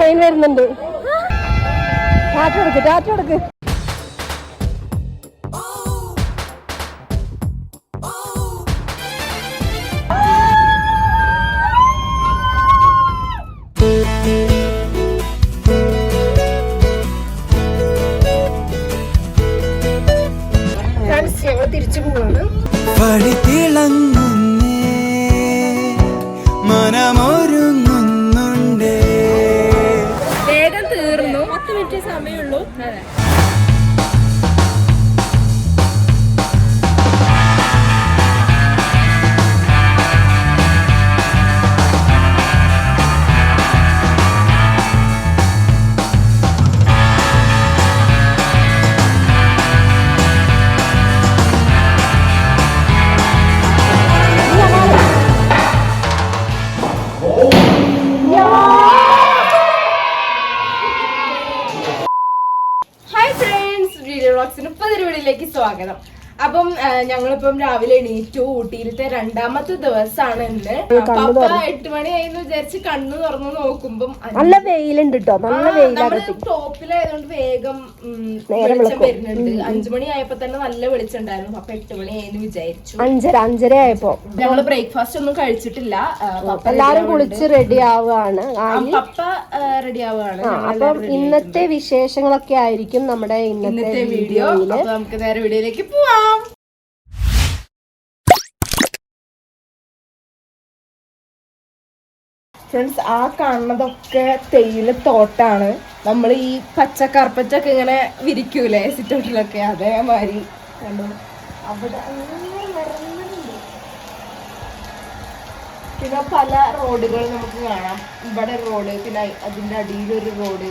Train വരുന്നുണ്ട്. ടാറ്റ എടുക്ക് ടാറ്റ കൊടുക്ക് വീഡിയോയിലേക്ക് സ്വാഗതം അപ്പം ആ, ഞങ്ങളിപ്പം രാവിലെ എണീറ്റു ഊട്ടിയിലത്തെ രണ്ടാമത്തെ ദിവസമാണ് ഇന്ന്. പപ്പ എട്ട് മണിയായിരുന്നു വിചാരിച്ച് കണ്ണു തുറന്നു നോക്കുമ്പം നല്ല വെയിലുണ്ട് കേട്ടോ നല്ല വെയിലാണ് ടോപ്പിലായതുകൊണ്ട് വേഗം വെളിച്ചം വരുന്നുണ്ട്. അഞ്ചു മണി ആയപ്പോ തന്നെ നല്ല വെളിച്ചം ഉണ്ടായിരുന്നു പപ്പ എട്ട് മണിയായിരുന്നു വിചാരിച്ചു. അഞ്ചര അഞ്ചര ആയപ്പോ. ഞങ്ങൾ ബ്രേക്ക്ഫാസ്റ്റ് ഒന്നും കഴിച്ചിട്ടില്ല. എല്ലാരും കുളിച്ച് റെഡി ആവുകയാണ്. പപ്പ റെഡി ആവുകയാണ്. അപ്പം ഇന്നത്തെ വിശേഷങ്ങളൊക്കെ ആയിരിക്കും നമ്മുടെ ഇന്നത്തെ വീഡിയോ വീഡിയോയിൽ. നമുക്ക് നേരെ വീഡിയോയിലേക്ക് പോവാം. ഫ്രണ്ട്സ് ആ കാണുന്നതൊക്കെ തേയില തോട്ടാണ്. നമ്മൾ ഈ പച്ച കറുപ്പച്ചൊക്കെ ഇങ്ങനെ വിരിക്കൂലേ? സിറ്റൗട്ടിലൊക്കെ. അതേമാതിരി അവിടെ. പിന്നെ പല റോഡുകൾ നമുക്ക് കാണാം. ഇവിടെ റോഡ് പിന്നെ അതിന്റെ അടിയിലൊരു റോഡ്.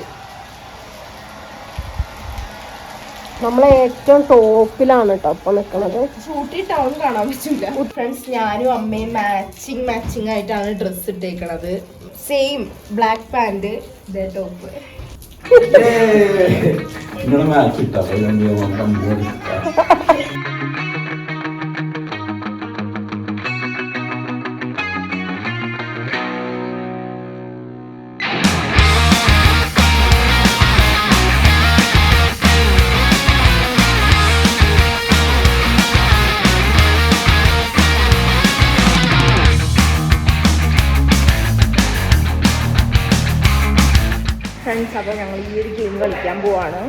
നമ്മളെ ഏറ്റവും ടോപ്പിലാണ് കേട്ടോ അപ്പൊ നിക്കണത്. ഷൂട്ടി ടൗൺ കാണാൻ പറ്റൂല. ഫ്രണ്ട്സ് ഞാനും അമ്മയും മാച്ചിങ് മാച്ചിങ് ആയിട്ടാണ് ഡ്രസ് ഇട്ടേക്കണത്. സെയിം ബ്ലാക്ക് പാന്റ് ഇതേ ടോപ്പ് നിങ്ങളെ മാച്ച് ഇട്ടാ. അപ്പോൾ ഞങ്ങൾ ഈ ഒരു ഗെയിം കളിക്കാൻ പോവാണ്.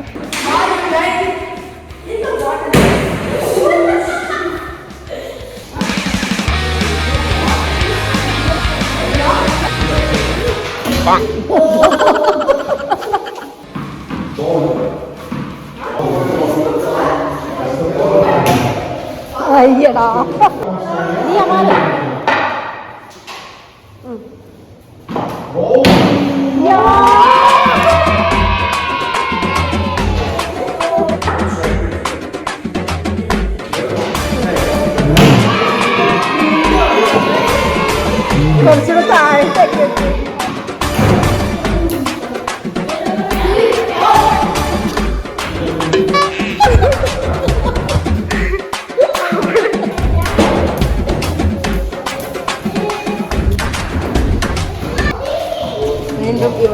അയ്യടാ.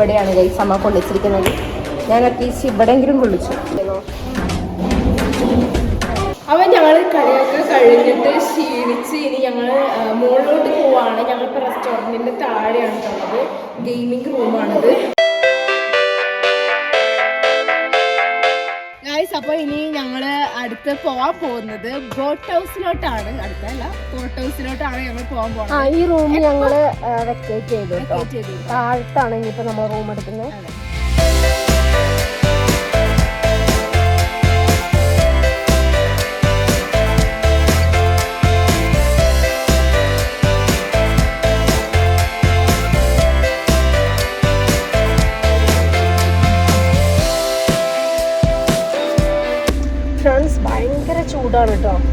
ഇവിടെയാണ് ഗൈസ് അമ്മ കൊള്ളിച്ചിരിക്കുന്നത് ഞാൻ അറ്റ്ലീസ്റ്റ് ഇവിടെയെങ്കിലും കൊള്ളിച്ചു അവൻ ഞങ്ങൾ കളിയൊക്കെ കഴിഞ്ഞിട്ട് ക്ഷീണിച്ച് ഇനി ഞങ്ങൾ മുകളിലോട്ട് പോവാണ്. ഞങ്ങളിപ്പോൾ റെസ്റ്റോറന്റിന്റെ താഴെയാണ് ഉള്ളത്. ഗെയിമിംഗ് റൂമാണിത് അപ്പോൾ ഇനി ഞങ്ങൾ അടുത്ത് പോവാൻ പോകുന്നത് ബോട്ട് ഹൗസിലോട്ടാണ് അടുത്തല്ല ബോട്ട് ഹൗസിലോട്ടാണ് ഞങ്ങൾ പോകാൻ പോകുന്നത്. ഈ റൂം ഞങ്ങൾ വെക്കേറ്റ് ചെയ്തു വെക്കേറ്റ് Vacate ചെയ്തു. താഴത്താണ് ഇനിയിപ്പോ നമ്മൾ റൂം എടുക്കുന്നത്.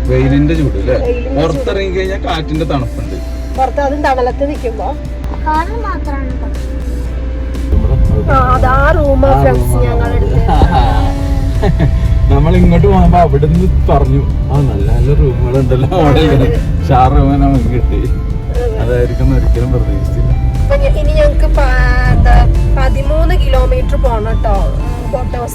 വെയിലിന്റെ ചൂട് അല്ലേ പുറത്തിറങ്ങി കഴിഞ്ഞാൽ കാറ്റിന്റെ തണുപ്പുണ്ട്. പുറത്ത് അതും തണലത്ത് നിൽക്കുമ്പോ അതാ ഫ്രണ്ട്സ് നമ്മൾ ഇങ്ങോട്ട് പോകുമ്പോ അവിടുന്ന് പറഞ്ഞു ആ നല്ല നല്ല റൂമുകളുണ്ടല്ലോ അവിടെ ഇങ്ങനെ ഷാർ റൂമ് നമുക്ക് കിട്ടി. അതായിരിക്കും ഒരിക്കലും പ്രതീക്ഷിച്ചില്ല. ഇനി ഞങ്ങൾക്ക് പതിമൂന്ന് കിലോമീറ്റർ പോണട്ടോ Prepare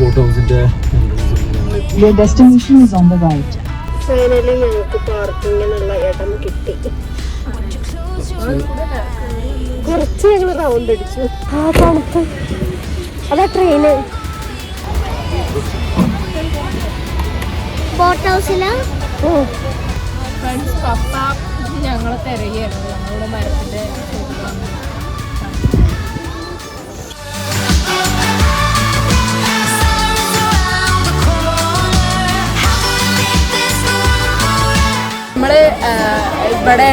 ബോട്ട് ഹൗസിന്റെ destination destination on the right. Finally ഞങ്ങൾക്ക് പാർക്കിങ്ങിനുള്ള ഇടം കിട്ടി. കുറച്ച് ഞങ്ങൾ റൗണ്ട് അടിച്ചു. ആ തണുപ്പ്. അതാ ട്രെയിന് ബോട്ട് ഹൗസിലാ ഫ്രണ്ട്സ് പപ്പ ഞങ്ങളെ തിരയായിരുന്നു. ഞങ്ങളുടെ മരത്തിന്റെ ആ, ഇവിടെ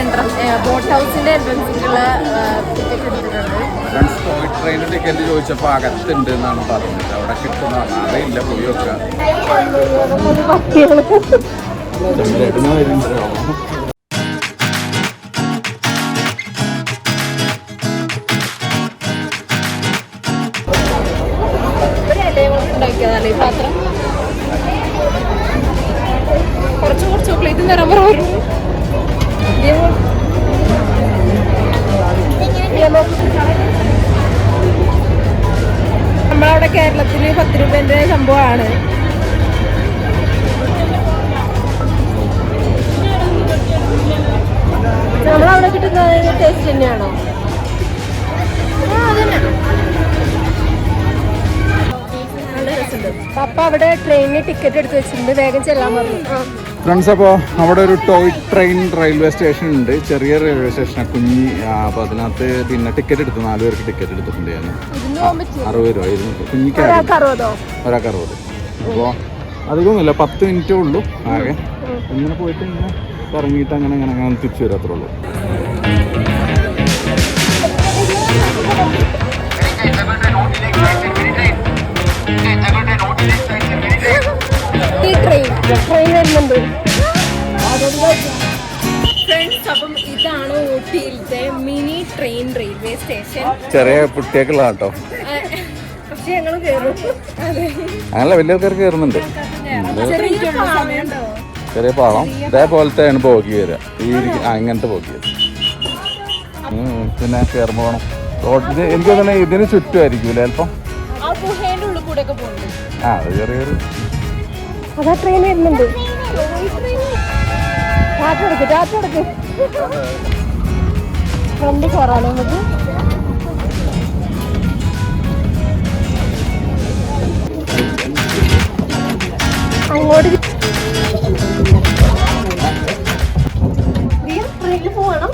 ബോട്ട് ഹൗസിന്റെ എൻട്രൻസിലുള്ള ടിക്കറ്റ് എടുത്തിട്ടുണ്ട്. ട്രെയിൻ ടിക്കറ്റ് ചോദിച്ചപ്പോൾ അകത്തുണ്ട് എന്നാണ് പറഞ്ഞത്. അവിടെ കിട്ടുന്ന അറിയില്ല പോയി ഉണ്ടാക്കിയതല്ലേ ഈ പാത്രം? കുറച്ച് കുറച്ച് ചോക്ലേറ്റ് തരാൻ പറഞ്ഞു നമ്മളവിടെ കേരളത്തിൽ പത്ത് രൂപേന്റെ സംഭവമാണ്. നമ്മളവിടെ കിട്ടുന്ന ടേസ്റ്റ് തന്നെയാണോ? പപ്പ അവിടെ ട്രെയിനിന് ടിക്കറ്റ് എടുത്ത് വെച്ചിട്ടുണ്ട്. വേഗം ചെല്ലാൻ പറഞ്ഞു. ഫ്രണ്ട്സ് അപ്പോൾ അവിടെ ഒരു ടോയ് ട്രെയിൻ റെയിൽവേ സ്റ്റേഷൻ ഉണ്ട് ചെറിയ റെയിൽവേ സ്റ്റേഷനാണ് കുഞ്ഞി അപ്പോൾ അതിനകത്ത് പിന്നെ ടിക്കറ്റ് എടുത്തു നാല് പേർക്ക് ടിക്കറ്റ് എടുത്തിട്ടുണ്ട് ഞാൻ അറുപത് രൂപ ഇരുന്നൂറ് കുഞ്ഞിക്ക് ഒരാൾക്ക് അറുപതോ അപ്പോൾ അധികമൊന്നുമില്ല പത്ത് മിനിറ്റേ ഉള്ളൂ ആകെ ഇങ്ങനെ പോയിട്ട് ഇങ്ങനെ ഇറങ്ങിയിട്ട് അങ്ങനെ അങ്ങനെ അങ്ങനെ തിരിച്ചു വരും അത്രേ ഉള്ളൂ ഈ ട്രെയിൻ ട്രെയിൻ വരുന്നുണ്ട്. ഫ്രണ്ട്സ് അപ്പം ഇതാണ് ഊട്ടിയിലത്തെ മിനി ട്രെയിൻ റെയിൽവേ സ്റ്റേഷൻ ചെറിയ കുട്ടിയൊക്കെയുള്ള കേട്ടോ പക്ഷെ ഞങ്ങൾ കയറും അങ്ങനെ വലിയ ആൾക്കാർ കയറുന്നുണ്ട് ചെറിയ പാളം. ചെറിയ പാളം. ഇതേപോലത്തെയാണ് പോക്കി വരിക. ഈ അങ്ങനത്തെ പോക്കി വരിക. പിന്നെ കയറുമ്പോൾ വേണം. റോഡിന് എനിക്ക് തന്നെ ഇതിന് ചുറ്റുമായിരിക്കും അല്ലേ പോകുന്നുണ്ട് ആ അത് ചെറിയൊരു അതാ ട്രെയിൻ വരുന്നുണ്ട്. ടാറ്റ എടുക്ക് ടാറ്റ എടുക്ക്. ഫ്രണ്ട് കയറാലോ നമുക്ക്. അങ്ങോട്ട് ട്രെയിനിൽ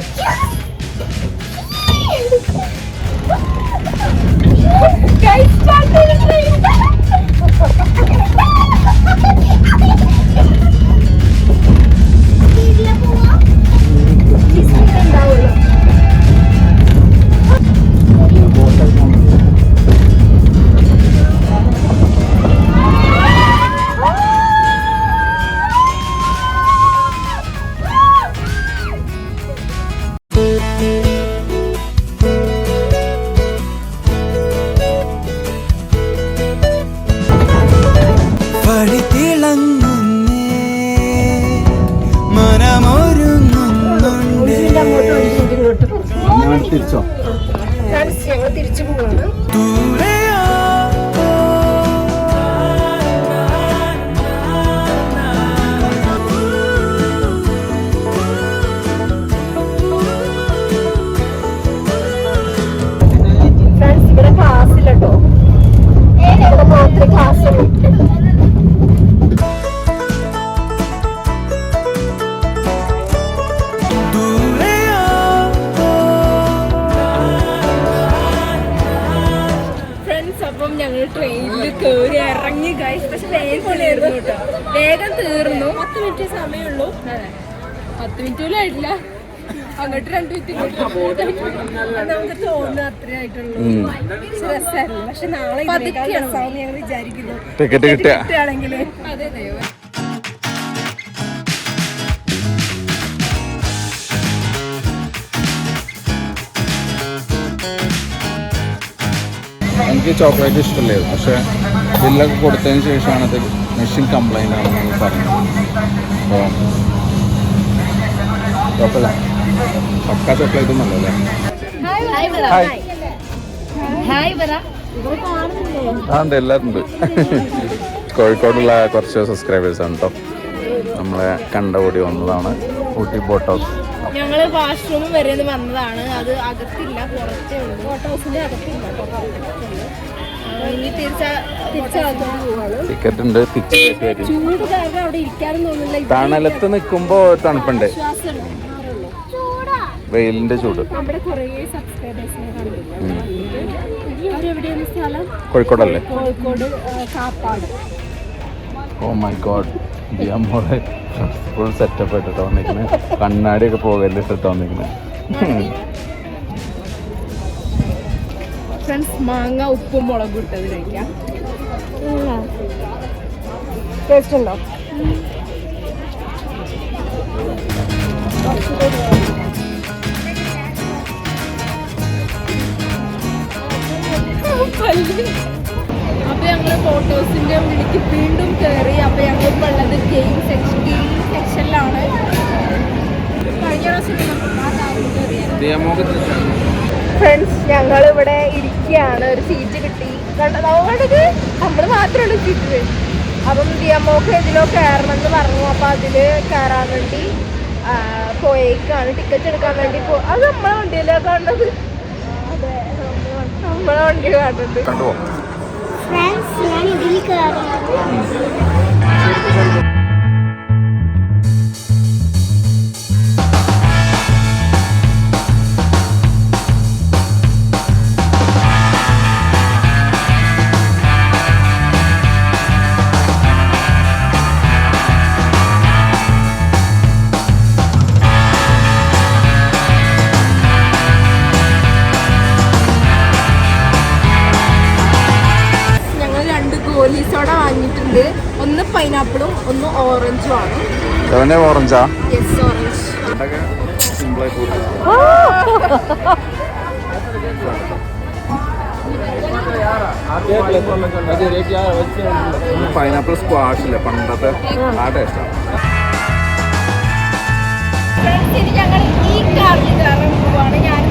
ടിക്കറ്റ് അതെ എനിക്ക് ചോക്ലേറ്റ് ഇഷ്ടമല്ലായിരുന്നു പക്ഷേ ബില്ലൊക്കെ കൊടുത്തതിന് ശേഷമാണ് അത് മെഷീൻ കംപ്ലൈന്റ് ആണെന്ന് പറഞ്ഞത്. അപ്പോൾ കുഴപ്പമില്ല. പക്ക ചോക്ലേറ്റ് ഒന്നല്ല അല്ലേ ഹായ് ആ ഉണ്ട് എല്ലാവരും ഉണ്ട് കോഴിക്കോടുള്ള കുറച്ച് സബ്സ്ക്രൈബേഴ്സ് ആണ് കേട്ടോ നമ്മളെ കണ്ട കൂടി വന്നതാണ് ഊട്ടി ബോട്ട് ഹൗസ് ഞങ്ങൾ വാഷ്റൂം വരെ വന്നതാണ്. അത് അകത്തില്ല പുറത്തേ ഉള്ളൂ. ബോട്ട് ഹൗസിന്റെ അകത്തില്ല. ടിക്കറ്റ് ഉണ്ട്. തിരിച്ചു തണലത്ത് നിൽക്കുമ്പോൾ തണുപ്പുണ്ട്. വെയിലിന്റെ ചൂട്. കോഴിക്കോടല്ലേ? ഓ മൈ ഗോഡ് മോളെ. ഫുൾ സെറ്റപ്പ് ഇട്ടിട്ട് വന്നിരിക്കുന്നത് കണ്ണാടിയൊക്കെ പോകല്ലേ ഇട്ടിട്ട് വന്നിരിക്കുന്നത് ഫ്രണ്ട്സ് മാങ്ങ ഉപ്പും മുളകും ഇട്ടത് കഴിക്കാം. ടേസ്റ്റ് ഉണ്ടോ? അപ്പൊ ഞങ്ങൾ ഫോട്ടോസിന്റെ ഉള്ളിലേക്ക് വീണ്ടും കയറി അപ്പൊ ഞങ്ങൾ ഇപ്പൊ ഉള്ളത് ഗെയിം സെക്ഷൻ ഗെയിം സെക്ഷനിലാണ്. കഴിഞ്ഞ പ്രാവശ്യം ഫ്രണ്ട്സ് ഞങ്ങൾ ഇവിടെ ഇരിക്കുകയാണ്. ഒരു സീറ്റ് കിട്ടി. കണ്ടത് നമ്മൾ മാത്രമാണ് സീറ്റ് അപ്പം ദിയമോക്ക് ഇതിലോ കയറണം എന്ന് പറഞ്ഞു. അപ്പൊ അതിൽ കയറാൻ വേണ്ടി പോയേക്കാണ്. ടിക്കറ്റ് എടുക്കാൻ വേണ്ടി പോ അത് നമ്മളെ വണ്ടിയിലാണ് കാണുന്നത് നമ്മളെ വണ്ടി കാണുന്നത്. കണ്ടുപോ ഫ്രണ്ട്സ് ഞാൻ ഇതിൽ കയറുന്നത് സെവനെ ഓറഞ്ചാ? പൈനാപ്പിൾ സ്ക്വാഷ് ഇല്ലേ? പണ്ടത്തെ ആ ടേസ്റ്റാണ് ഞങ്ങൾ ഈ കാറിൽ കയറാൻ പോവാണ് ഞാൻ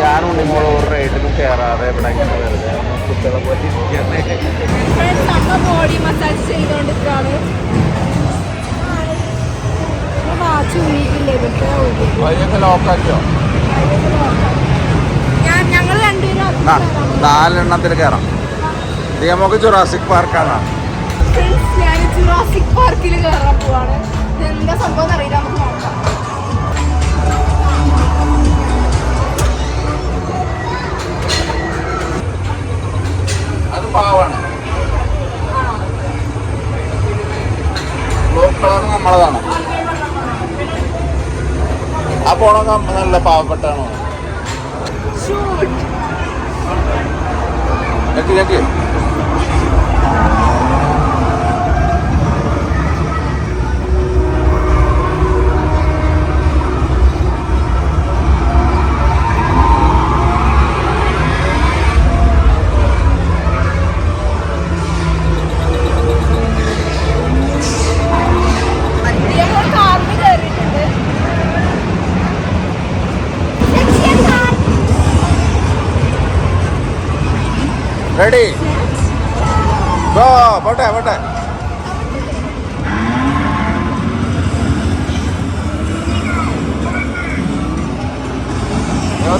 ഞാനും നിങ്ങൾ ഒരു റേറ്റിലും കയറാതെ ഇവിടെ കുട്ടികളെ നമ്മ ബോഡി മസാജ് ചെയ്തോണ്ടിരിക്കാണ് നാലെണ്ണത്തിൽ കയറാം നമുക്ക് ജുറാസിക് പാർക്കാണ് ഞാൻ ജുറാസിക് പാർക്കിൽ കയറാൻ പോവാണ്. ഇതെന്താ സംഭവം അറിയില്ല നമുക്ക് നോക്കാം. അത് പാവാണ്. ബ്ലൂ കളർ നമ്മളതാണ്. ആ പോണ നല്ല പാവപ്പെട്ടാണോ ഞെക്കി ഞെക്കി റെഡി ഗോ പോട്ടെ പോട്ടെ.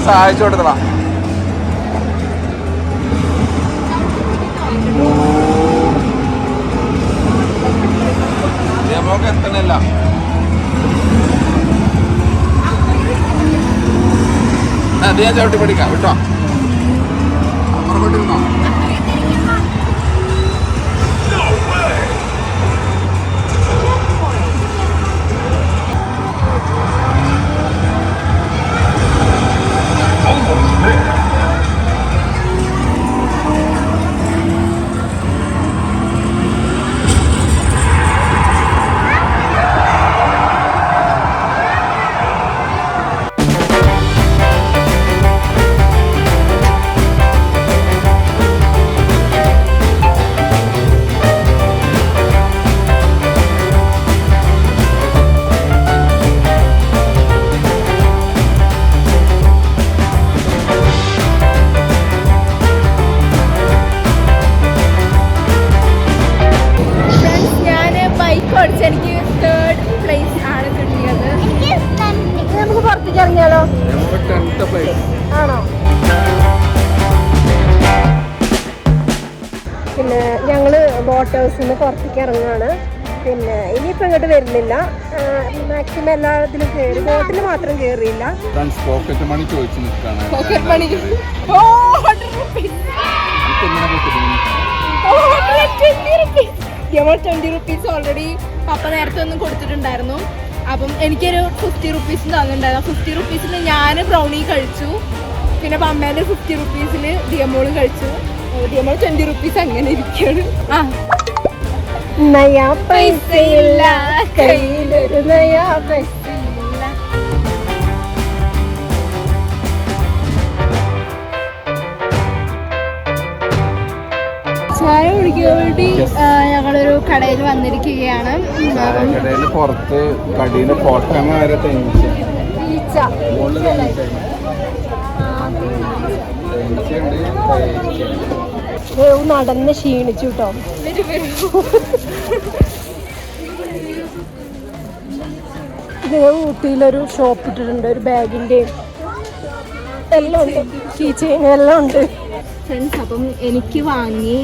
സഹായിച്ചു കൊടുത്തതാ നമുക്ക് എത്തണില്ല. അത് ചവിട്ടി പഠിക്കാം വിട്ടോ? അപ്പുറം ഞാൻ പുറത്തേക്ക് ഇറങ്ങുകയാണ് പിന്നെ ഇനിയിപ്പോൾ ഇങ്ങോട്ട് വരുന്നില്ല. മാക്സിമം എല്ലാത്തിലും കയറി ബോട്ടിൽ മാത്രം കയറിയില്ല പോക്കറ്റ് മണി ചോദിച്ചു റുപ്പീസ് നമ്മൾ ട്വന്റി റുപ്പീസ് ഓൾറെഡി പപ്പ നേരത്തെ ഒന്നും കൊടുത്തിട്ടുണ്ടായിരുന്നു. അപ്പം എനിക്കൊരു ഫിഫ്റ്റി റുപ്പീസ് തന്നിട്ടുണ്ടായിരുന്നു. ഫിഫ്റ്റി റുപ്പീസിൽ ഞാൻ ബ്രൗണി കഴിച്ചു. പിന്നെ പമ്മേന്റെ ഫിഫ്റ്റി റുപ്പീസിൽ ദിയമോളും കഴിച്ചു. ദിയമോൾ ട്വന്റി റുപ്പീസ് അങ്ങനെ ഇരിക്കുകയാണ്. ആ നയാ പൈസയില്ല. കയ്യിലൊരു നയാ പൈസ ചായ കുടിക്കാൻ വേണ്ടി ഞങ്ങളൊരു കടയിൽ വന്നിരിക്കുകയാണ്. കടയിൽ പുറത്ത് കടയിൽ ഫോട്ടോ വരെ തെങ്ങിച്ച ഈച്ച മുകളിൽ ദേവ് നടന്ന് ക്ഷീണിച്ചു കേട്ടോ ഇത് ഊട്ടിയിലൊരു ഷോപ്പ് ഇട്ടിട്ടുണ്ട് ഒരു ബാഗിന്റെ എല്ലാം ഉണ്ട്. കീ ചെയിൻ എല്ലാം ഉണ്ട്. ഫ്രണ്ട്സ് അപ്പം എനിക്ക് വാങ്ങി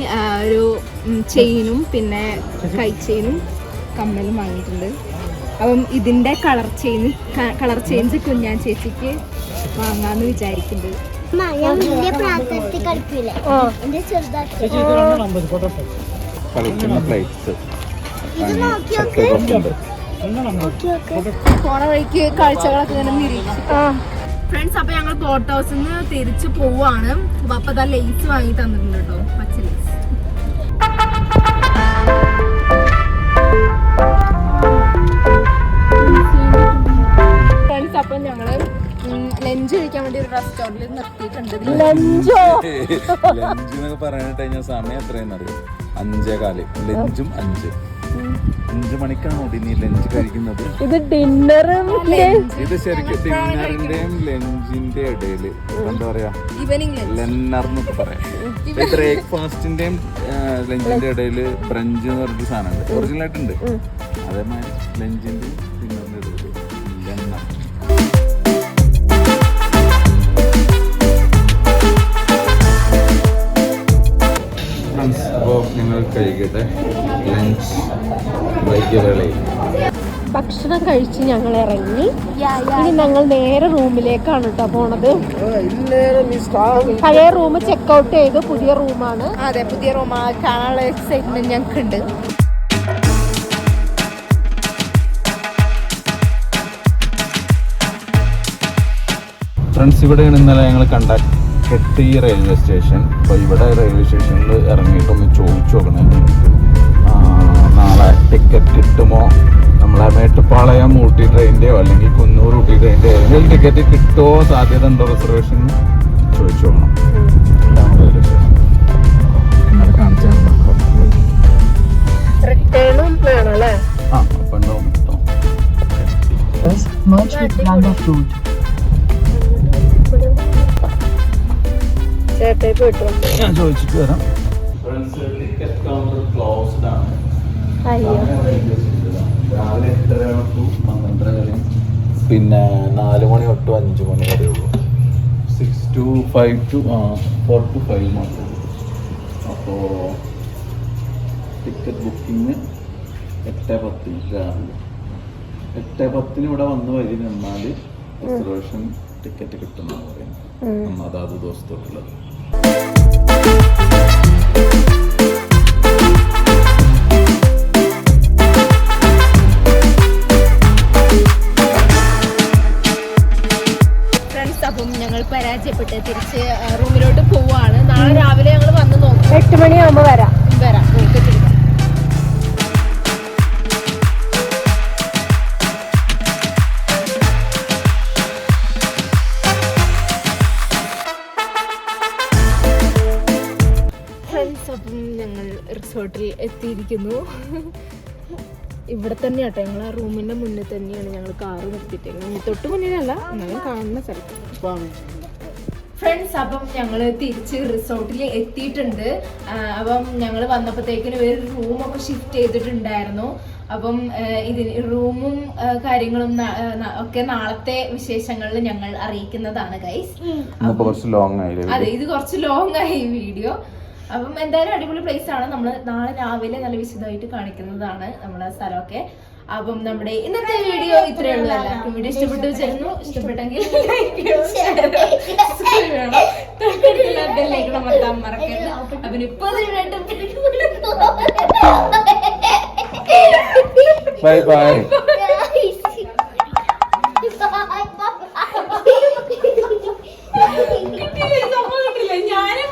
ഒരു ചെയിനും പിന്നെ കൈ ചെയിനും കമ്മലും വാങ്ങിയിട്ടുണ്ട്. അപ്പം ഇതിന്റെ കളർ ചെയിൻ കളർ ചേഞ്ച് കുഞ്ഞാൻ ചേച്ചിക്ക് വാങ്ങാമെന്ന് വിചാരിക്കുന്നുണ്ട്. കളിക്കുന്ന പ്ലേറ്റ്സ് പോണ വഴിക്ക് കാഴ്ചകളൊക്കെ ഇങ്ങനെ നിരീക്ഷിക്കും ഫ്രണ്ട്സ് അപ്പൊ ഞങ്ങൾ ബോട്ട് ഹൗസിൽ നിന്ന് തിരിച്ചു പോവാണ്. അപ്പൊ അതാ ലേസ് വാങ്ങി തന്നിട്ടുണ്ട് കേട്ടോ പച്ച ലേസ് ഫ്രണ്ട്സ് അപ്പൊ ഞങ്ങൾ ലഞ്ച് കഴിക്കാൻ വേണ്ടി ഒരു റെസ്റ്റോറന്റിൽ നിർത്തിയിട്ടുണ്ട് ലഞ്ചോ? ലഞ്ച് എന്നൊക്കെ പറയാനായിട്ട് കഴിഞ്ഞാൽ സമയം എത്രയെന്ന് അറിയോ? അഞ്ചേ കാൽ. ലഞ്ചും അഞ്ച്. അഞ്ചു മണിക്കാണോ നീ ലഞ്ച് കഴിക്കുന്നത്. ഇത് ഡിന്നറും ഇത് ശരിക്കും ഡിന്നറിന്റെയും ലഞ്ചിന്റെ ഇടയിൽ. എന്താ പറയാ? ലെന്നർ എന്നൊക്കെ പറയാം. ബ്രേക്ക്ഫാസ്റ്റിന്റെയും ലഞ്ചിന്റെ ഇടയിൽ ബ്രഞ്ച് എന്ന് പറഞ്ഞൊരു സാധനമുണ്ട്. ഒറിജിനൽ ആയിട്ടുണ്ട്. അതേമാതിരി ലഞ്ചിന്റെയും കഴിക്കട്ടെ. ലഞ്ച് വൈകിട്ട് ഭക്ഷണം കഴിച്ച് ഞങ്ങൾ ഇറങ്ങി. ഇനി ഞങ്ങൾ നേരെ റൂമിലേക്കാണ് കേട്ടോ പോണത്. പഴയ റൂം ചെക്ക് ഔട്ട് ചെയ്ത് പുതിയ റൂമാണ്. അതെ പുതിയ റൂം. കാണാനുള്ള എക്സൈറ്റ്മെന്റ് ഞങ്ങൾക്ക് ഉണ്ട് ഫ്രണ്ട്സ് ഇവിടെയാണ് ഇന്നലെ ഞങ്ങൾ കണ്ട കെട്ടി റെയിൽവേ സ്റ്റേഷൻ അപ്പോൾ ഇവിടെ റെയിൽവേ സ്റ്റേഷനിൽ ഇറങ്ങിയിട്ടൊന്ന് ചോദിച്ചു നോക്കണേ. നാളെ ടിക്കറ്റ് കിട്ടുമോ? നമ്മളെ മേട്ടുപ്പാളയം ഊട്ടി ട്രെയിനിന്റെയോ അല്ലെങ്കിൽ കുന്നൂർ ഊട്ടി ട്രെയിനിന്റെയോ ഏതെങ്കിലും ടിക്കറ്റ് കിട്ടുമോ സാധ്യത ഉണ്ടോ റിസർവേഷൻ ചോദിച്ചു നോക്കണം. ഇതാണ് റെയിൽവേ സ്റ്റേഷൻ ഇന്നലെ കാണിച്ചു റിട്ടേണും ആ അപ്പം ഉണ്ടാവും കേട്ടോ with Randolph Road. ചേട്ടായി പോയിട്ടു ഞാൻ ചോദിച്ചിട്ട് വരാം. ഫ്രണ്ട്സ് ടിക്കറ്റ് കൗണ്ടർ ക്ലോസ്ഡ് ആണ്. അയ്യോ. രാവിലെ എട്ടര ടു പന്ത്രണ്ടര വരെ പിന്നെ നാല് മണി തൊട്ട് അഞ്ച് മണി വരെ ഉള്ളൂ. സിക്സ് ടു ഫൈവ് ടു ആ ഫോർ ടു ഫൈവ് മാത്രമേ ഉള്ളൂ. അപ്പോൾ ടിക്കറ്റ് ബുക്കിംഗ് എട്ട് പത്തിന് രാവിലെ. എട്ട് പത്തിന് ഇവിടെ വന്ന് വഴി നിന്നാൽ റിസർവേഷൻ ടിക്കറ്റ് കിട്ടുമെന്നാണ് പറയുന്നത്. അതാത് ദിവസത്തോട്ടുള്ളത്. അപ്പം ഞങ്ങൾ പരാജയപ്പെട്ട് തിരിച്ച് റൂമിലോട്ട് പോവാണ്. നാളെ രാവിലെ ഞങ്ങൾ വന്ന് നോക്കും. എട്ട് മണിയാകുമ്പോ വരാം. വരാം. ഫ്രണ്ട്സ് അപ്പം ഞങ്ങൾ റിസോർട്ടിൽ എത്തിയിരിക്കുന്നു. ഇവിടെ തന്നെ കേട്ടോ ഞങ്ങൾ ആ റൂമിന്റെ മുന്നിൽ തന്നെയാണ് ഞങ്ങൾ കാറ് നിർത്തിയിട്ടേക്കുന്നത്. തൊട്ട് മുന്നിലല്ല എന്നാലും കാണുന്ന സ്ഥലത്ത്. ഫ്രണ്ട്സ് അപ്പം ഞങ്ങൾ തിരിച്ച് റിസോർട്ടിൽ എത്തിയിട്ടുണ്ട്. അപ്പം ഞങ്ങൾ വന്നപ്പോഴത്തേക്കിനും ഒരു റൂമൊക്കെ ഷിഫ്റ്റ് ചെയ്തിട്ടുണ്ടായിരുന്നു. അപ്പം ഇതിന് റൂമും കാര്യങ്ങളും ഒക്കെ നാളത്തെ വിശേഷങ്ങളിൽ ഞങ്ങൾ അറിയിക്കുന്നതാണ് ഗൈസ് അതെ ഇത് കുറച്ച് ലോങ് ആയി ഈ വീഡിയോ അപ്പം എന്തായാലും അടിപൊളി പ്ലേസ് ആണ്. നമ്മൾ നാളെ രാവിലെ നല്ല വിശദമായിട്ട് കാണിക്കുന്നതാണ് നമ്മുടെ സ്ഥലമൊക്കെ. അപ്പം നമ്മുടെ ഇന്നത്തെ വീഡിയോ ഇത്രയേ ഉള്ളൂ. എല്ലാവർക്കും വീഡിയോ ഇഷ്ടപ്പെട്ടു വെച്ചിരുന്നു ഇഷ്ടപ്പെട്ടെങ്കിൽ മറക്കാൻ മറക്കരുത്. അപ്പം ഇപ്പൊ ബൈ ബൈ ഞാനും